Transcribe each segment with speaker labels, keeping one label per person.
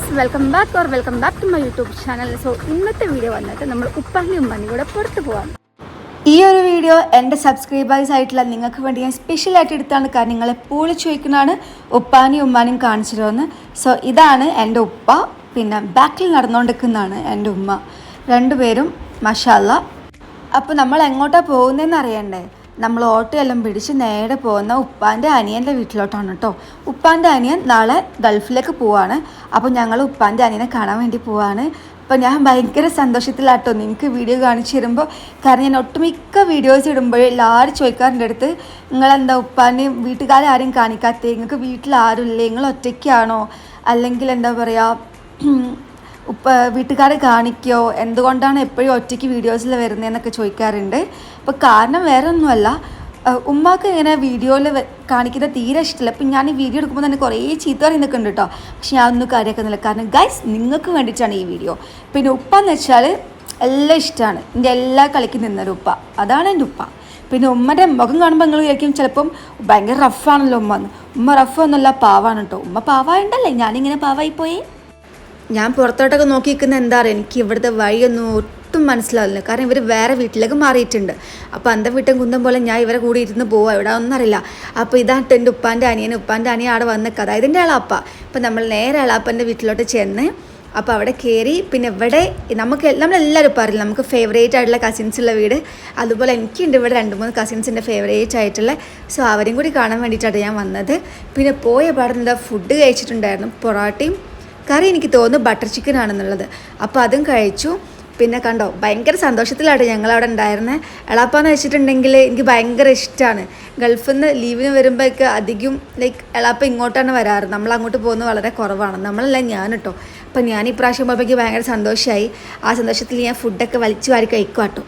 Speaker 1: Guys welcome back or welcome back to my YouTube channel so ഇന്നത്തെ video വന്നിട്ട് നമ്മൾ ഉപ്പാനി ഉമ്മാനി കൂടെ പുറത്ത് പോകാം
Speaker 2: ഈ ഒരു വീഡിയോ എന്റെ സബ്സ്ക്രൈബേഴ്സ് ആയിട്ടുള്ള നിങ്ങൾക്ക് വേണ്ടി ഞാൻ സ്പെഷ്യലായിട്ട് എടുത്താണ് കാരണം നിങ്ങളെ പൂളി ചോദിക്കുന്നതാണ് ഉപ്പാനും ഉമ്മാനും കാണിച്ചിരുന്നു സോ ഇതാണ് എന്റെ ഉപ്പ. പിന്നെ ബാക്കിൽ നടന്നുകൊണ്ടിരിക്കുന്നതാണ് എന്റെ ഉമ്മ. രണ്ടുപേരും മഷാല്ല അപ്പോൾ നമ്മൾ എങ്ങോട്ടാണ് പോകുന്നതെന്ന് അറിയണ്ടേ? നമ്മൾ ഓട്ടോ എല്ലാം പിടിച്ച് നേരെ പോകുന്ന ഉപ്പാന്റെ അനിയന്റെ വീട്ടിലോട്ടാണ് കേട്ടോ. ഉപ്പാന്റെ അനിയൻ നാളെ ഗൾഫിലേക്ക് പോവാണ്. അപ്പോൾ ഞങ്ങൾ ഉപ്പാന്റെ അനിയനെ കാണാൻ വേണ്ടി പോവാണ്. അപ്പോൾ ഞാൻ ഭയങ്കര സന്തോഷത്തിലാട്ടോ നിങ്ങൾക്ക് വീഡിയോ കാണിച്ചു തരുമ്പോൾ. കാരണം ഞാൻ ഒട്ടുമിക്ക വീഡിയോസ് ഇടുമ്പോൾ എല്ലാവരും ചോദിക്കാറുണ്ട് അടുത്ത് നിങ്ങളെന്താ ഉപ്പാനെയും വീട്ടുകാരെ കാണിക്കാത്തേ? നിങ്ങൾക്ക് വീട്ടിൽ ഇല്ലേ നിങ്ങൾ ഒറ്റയ്ക്കാണോ? അല്ലെങ്കിൽ എന്താ പറയുക ഉപ്പ വീട്ടുകാരെ കാണിക്കോ? എന്തുകൊണ്ടാണ് എപ്പോഴും ഒറ്റയ്ക്ക് വീഡിയോസിൽ വരുന്നതെന്നൊക്കെ ചോദിക്കാറുണ്ട്. അപ്പോൾ കാരണം വേറെ ഒന്നുമല്ല ഉമ്മാക്ക് ഇങ്ങനെ വീഡിയോയിൽ കാണിക്കുന്ന തീരെ ഇഷ്ടമില്ല അപ്പം ഞാൻ ഈ വീഡിയോ എടുക്കുമ്പോൾ തന്നെ കുറേ ചീത്ത പറയുന്നൊക്കെ ഉണ്ട് കേട്ടോ. പക്ഷെ ഞാൻ ഒന്നും കാര്യമാക്കുന്നില്ല കാരണം ഗൈസ് നിങ്ങൾക്ക് വേണ്ടിയിട്ടാണ് ഈ വീഡിയോ. പിന്നെ ഉപ്പ എന്ന് വെച്ചാൽ എല്ലാം ഇഷ്ടമാണ് എന്റെ എല്ലാ കളിക്ക് നിന്നൊരു ഉപ്പ. അതാണ് എന്റെ ഉപ്പ. പിന്നെ ഉമ്മന്റെ മുഖം കാണുമ്പോൾ നിങ്ങൾ വിചാരിക്കും ചിലപ്പം ഭയങ്കര റഫാണല്ലോ ഉമ്മ എന്ന്. ഉമ്മ റഫ് എന്നല്ല പാവാണ് കേട്ടോ. ഉമ്മ പാവായുണ്ടല്ലേ ഞാനിങ്ങനെ പാവായി പോയേ ഞാൻ പുറത്തോട്ടൊക്കെ നോക്കി നിൽക്കുന്ന എന്താ പറയുക എനിക്ക് ഇവിടുത്തെ വഴിയൊന്നും ഒട്ടും മനസ്സിലാവില്ല. കാരണം ഇവർ വേറെ വീട്ടിലേക്ക് മാറിയിട്ടുണ്ട്. അപ്പോൾ അന്ത വീട്ടും കുന്തം പോലെ ഞാൻ ഇവരെ കൂടി ഇരുന്ന് പോവാം. ഇവിടെ ഒന്നും അറിയില്ല. അപ്പോൾ ഇതാണ് എന്റെ ഉപ്പാന്റെ അനിയൻ ഉപ്പാന്റെ അനിയൻ അവിടെ വന്ന് കഥ ഇതിന്റെ ആളാപ്പ അപ്പോൾ നമ്മൾ നേരെ ആളാപ്പന്റെ വീട്ടിലോട്ട് ചെന്ന് അപ്പോൾ അവിടെ കയറി പിന്നെ ഇവിടെ നമുക്ക് നമ്മളെല്ലാവരും പറയില്ല നമുക്ക് ഫേവറേറ്റ് ആയിട്ടുള്ള കസിൻസ് ഉള്ള വീട്. അതുപോലെ എനിക്കുണ്ട് ഇവിടെ രണ്ട് മൂന്ന് കസിൻസിന്റെ ഫേവറേറ്റ് ആയിട്ടുള്ള. സോ അവരെയും കൂടി കാണാൻ വേണ്ടിയിട്ടാണ് ഞാൻ വന്നത്. പിന്നെ പോയ പാടുന്ന ഫുഡ് കഴിച്ചിട്ടുണ്ടായിരുന്നു. പൊറോട്ടയും കറി എനിക്ക് തോന്നുന്നു ബട്ടർ ചിക്കൻ ആണെന്നുള്ളത്. അപ്പോൾ അതും കഴിച്ചു. പിന്നെ കണ്ടോ ഭയങ്കര സന്തോഷത്തിലാണ് ഞങ്ങൾ അവിടെ ഉണ്ടായിരുന്നത് എളാപ്പാന്ന് വെച്ചിട്ടുണ്ടെങ്കിൽ എനിക്ക് ഭയങ്കര ഇഷ്ടമാണ് ഗൾഫിൽ നിന്ന് ലീവിന് വരുമ്പോഴേക്ക് അധികം ലൈക്ക് എളാപ്പ ഇങ്ങോട്ടാണ് വരാറ്. നമ്മൾ അങ്ങോട്ട് പോകുന്നത് വളരെ കുറവാണ്. നമ്മളല്ല ഞാൻ കേട്ടോ അപ്പം ഞാൻ ഈ പ്രാവശ്യം പോയപ്പോൾ ഭയങ്കര സന്തോഷമായി ആ സന്തോഷത്തിൽ ഞാൻ ഫുഡൊക്കെ വലിച്ചു വാരി കഴിക്കുവാട്ടോ.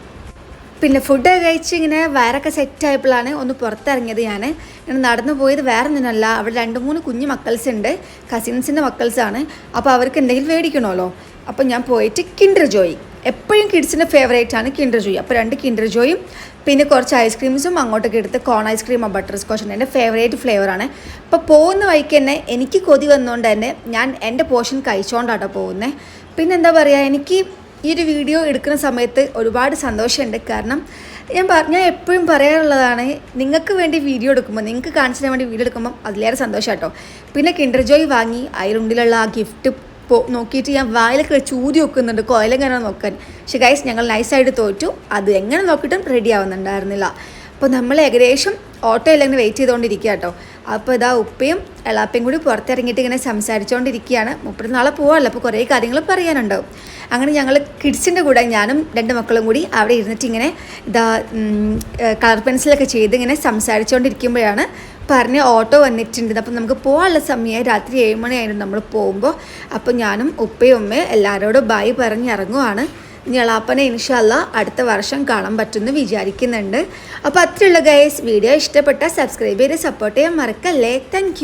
Speaker 2: പിന്നെ ഫുഡ് കഴിച്ച് ഇങ്ങനെ വയറൊക്കെ സെറ്റ് ആയപ്പോഴാണ് ഒന്ന് പുറത്തിറങ്ങിയത് ഞാൻ ഞാൻ നടന്നു പോയത് വേറെ ഒന്നിനല്ല. അവിടെ രണ്ട് മൂന്ന് കുഞ്ഞു മക്കൾസ് ഉണ്ട്. കസിൻസിന്റെ മക്കൾസാണ് അപ്പോൾ അവർക്ക് എന്തെങ്കിലും മേടിക്കണമല്ലോ. അപ്പോൾ ഞാൻ പോയിട്ട് കിൻഡർ ജോയ്. എപ്പോഴും കിഡ്സിന്റെ ഫേവറേറ്റ് ആണ് കിൻഡർ ജോയ്. അപ്പോൾ രണ്ട് കിൻഡർ ജോയും പിന്നെ കുറച്ച് ഐസ്ക്രീംസും അങ്ങോട്ടൊക്കെ എടുത്ത് കോൺ ഐസ്ക്രീമോ ബട്ടർ സ്കോച്ച് എന്റെ ഫേവറേറ്റ് ഫ്ലേവറാണ് അപ്പോൾ പോകുന്ന വഴിക്ക് തന്നെ എനിക്ക് കൊതി വന്നുകൊണ്ട് തന്നെ ഞാൻ എന്റെ പോർഷൻ കഴിച്ചുകൊണ്ടാട്ടോ പോകുന്നത് പിന്നെ എന്താ പറയുക എനിക്ക് ഈ ഒരു വീഡിയോ എടുക്കുന്ന സമയത്ത് ഒരുപാട് സന്തോഷമുണ്ട്. കാരണം ഞാൻ ഞാൻ എപ്പോഴും പറയാനുള്ളതാണ് നിങ്ങൾക്ക് വേണ്ടി വീഡിയോ എടുക്കുമ്പോൾ നിങ്ങൾക്ക് കാണിച്ചു തരാൻ വേണ്ടി വീഡിയോ എടുക്കുമ്പോൾ അതിലേറെ സന്തോഷം കേട്ടോ പിന്നെ കിൻഡർ ജോയ് വാങ്ങി അതിലുള്ളിലുള്ള ആ ഗിഫ്റ്റ് പോ നോക്കിയിട്ട് ഞാൻ വായിലൊക്കെ ചൂതി വെക്കുന്നുണ്ട് കോയിലെങ്ങനെ നോക്കാൻ. പക്ഷെ ഗൈസ് ഞങ്ങൾ നൈസായിട്ട് തോറ്റു. അത് എങ്ങനെ നോക്കിയിട്ടും റെഡി ആവുന്നുണ്ടായിരുന്നില്ല. അപ്പോൾ നമ്മൾ ഏകദേശം ഓട്ടോ ഇല്ലെങ്കിൽ വെയിറ്റ് ചെയ്തുകൊണ്ടിരിക്കുക കേട്ടോ. അപ്പോൾ ഇതാ ഉപ്പയും എളാപ്പയും കൂടി പുറത്തിറങ്ങിയിട്ട് ഇങ്ങനെ സംസാരിച്ചുകൊണ്ടിരിക്കുകയാണ് മുപ്പത് നാളെ പോകാമല്ലോ അപ്പോൾ കുറേ കാര്യങ്ങൾ പറയാനുണ്ടാവും അങ്ങനെ ഞങ്ങൾ കിഡ്സിന്റെ കൂടെ ഞാനും രണ്ട് മക്കളും കൂടി അവിടെ ഇരുന്നിട്ട് ഇങ്ങനെ ഇതാ കളർ പെൻസിലൊക്കെ ചെയ്ത് ഇങ്ങനെ സംസാരിച്ചുകൊണ്ടിരിക്കുമ്പോഴാണ് പറഞ്ഞ് ഓട്ടോ വന്നിട്ടുണ്ട്. അപ്പം നമുക്ക് പോകാനുള്ള സമയം രാത്രി ഏഴ് മണിയായിരുന്നു നമ്മൾ പോകുമ്പോൾ അപ്പോൾ ഞാനും ഉപ്പയും ഉമ്മയും എല്ലാവരോടും ബായി പറഞ്ഞ് ഇറങ്ങുവാണ്. ഇനി എളാപ്പനെ ഇൻഷല്ല അടുത്ത വർഷം കാണാൻ പറ്റുമെന്ന് വിചാരിക്കുന്നുണ്ട്. അപ്പോൾ അത്രയുള്ള ഗൈസ് വീഡിയോ ഇഷ്ടപ്പെട്ട സബ്സ്ക്രൈബ് ചെയ്ത് സപ്പോർട്ട് ചെയ്യാൻ മറക്കല്ലേ. താങ്ക്